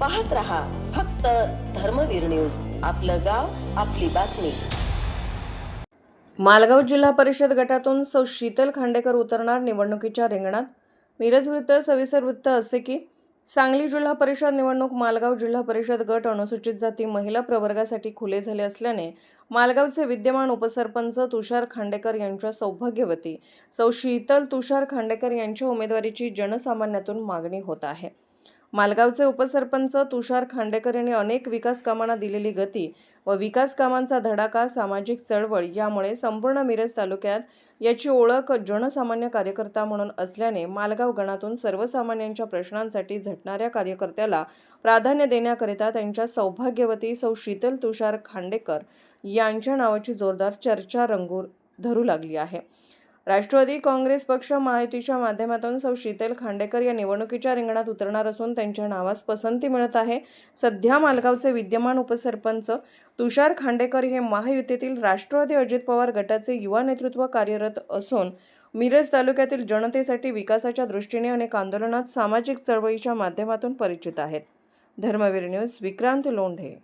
पाहत रहा फक्त धर्मवीर न्यूज. आपलं गाव आपली बातमी. मालगाव जिल्हा परिषद गटातून सौ शीतल खांडेकर उतरणार निवडणुकीच्या रिंगणात. मिरज वृत्त सविस्तर वृत्त असे की सांगली जिल्हा परिषद निवडणूक मालगाव जिल्हा परिषद गट अनुसूचित जाती महिला प्रवर्गासाठी खुले झाले असल्याने मालगावचे विद्यमान उपसरपंच तुषार खांडेकर यांच्या सौभाग्यवती. सौ शीतल तुषार खांडेकर यांच्या उमेदवारीची जनसामान्यातून मागणी होत आहे. मालगावचे उपसरपंच तुषार खांडेकर यांनी अनेक विकास कामांना दिलेली गती व विकास कामांचा धडाका सामाजिक चळवळ यामुळे संपूर्ण मिरज तालुक्यात याची ओळख जनसामान्य कार्यकर्ता म्हणून असल्याने मालगाव गणातून सर्वसामान्यांच्या प्रश्नांसाठी झटणाऱ्या कार्यकर्त्याला प्राधान्य देण्याकरिता त्यांच्या सौभाग्यवती सौ शीतल तुषार खांडेकर यांच्या नावाची जोरदार चर्चा रंगू धरू लागली आहे. राष्ट्रवादी काँग्रेस पक्ष महायुतीच्या माध्यमातून सौ. शीतल खांडेकर या निवडणुकीच्या रिंगणात उतरणार असून त्यांच्या नावास पसंती मिळत आहे. सध्या मालगावचे विद्यमान उपसरपंच तुषार खांडेकर हे महायुतीतील राष्ट्रवादी अजित पवार गटाचे युवा नेतृत्व कार्यरत असून मिरज तालुक्यातील जनतेसाठी विकासाच्या दृष्टीने अनेक आंदोलनात सामाजिक चळवळीच्या माध्यमातून परिचित आहेत. धर्मवीर न्यूज विक्रांत लोंढे.